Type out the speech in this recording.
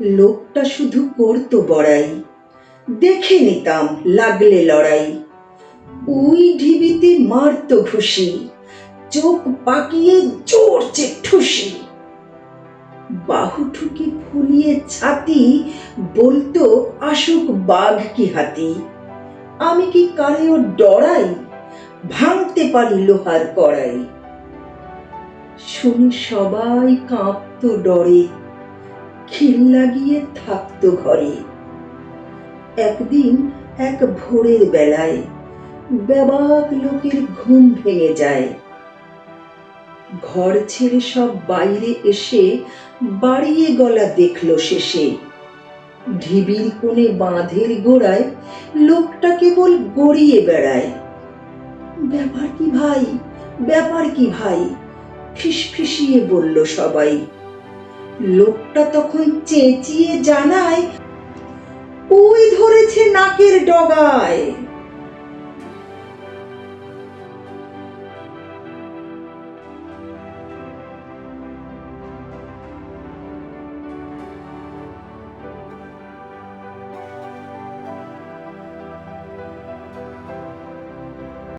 লোকটা শুধু করতো বড়াই। দেখে নিতাম লাগলে লড়াই। ওই ঢিবিতে মারতো ঘুষি, চোখ পাকিয়ে জোরছে ঠুসি। বাহু ঠুকে ফুলিয়ে ছাতি, বলতো, আসুক বাঘ কি হাতি? আমি কি কারেও ডরাই? ভাঙতে পারি লোহার কড়াই? শুনে সবাই কাঁপতো ডরে। খিল লাগিয়ে থাকতো ঘরে। একদিন এক ভোরের বেলায় ব্যাবাক লোকের ঘুম ভেঙে যায়। ঘর ছেড়ে সব বাইরে এসে বাড়িয়ে গলা দেখল শেষে। ঢিবির কোণে বাঁধের গোড়ায় লোকটা কেবল গড়িয়ে বেড়ায়। ব্যাপার কি ভাই? ব্যাপার কি ভাই? ফিসফিসিয়ে বলল সবাই। লোকটা তখন চেঁচিয়ে জানায় ওই ধরেছে নাকের ডগায়।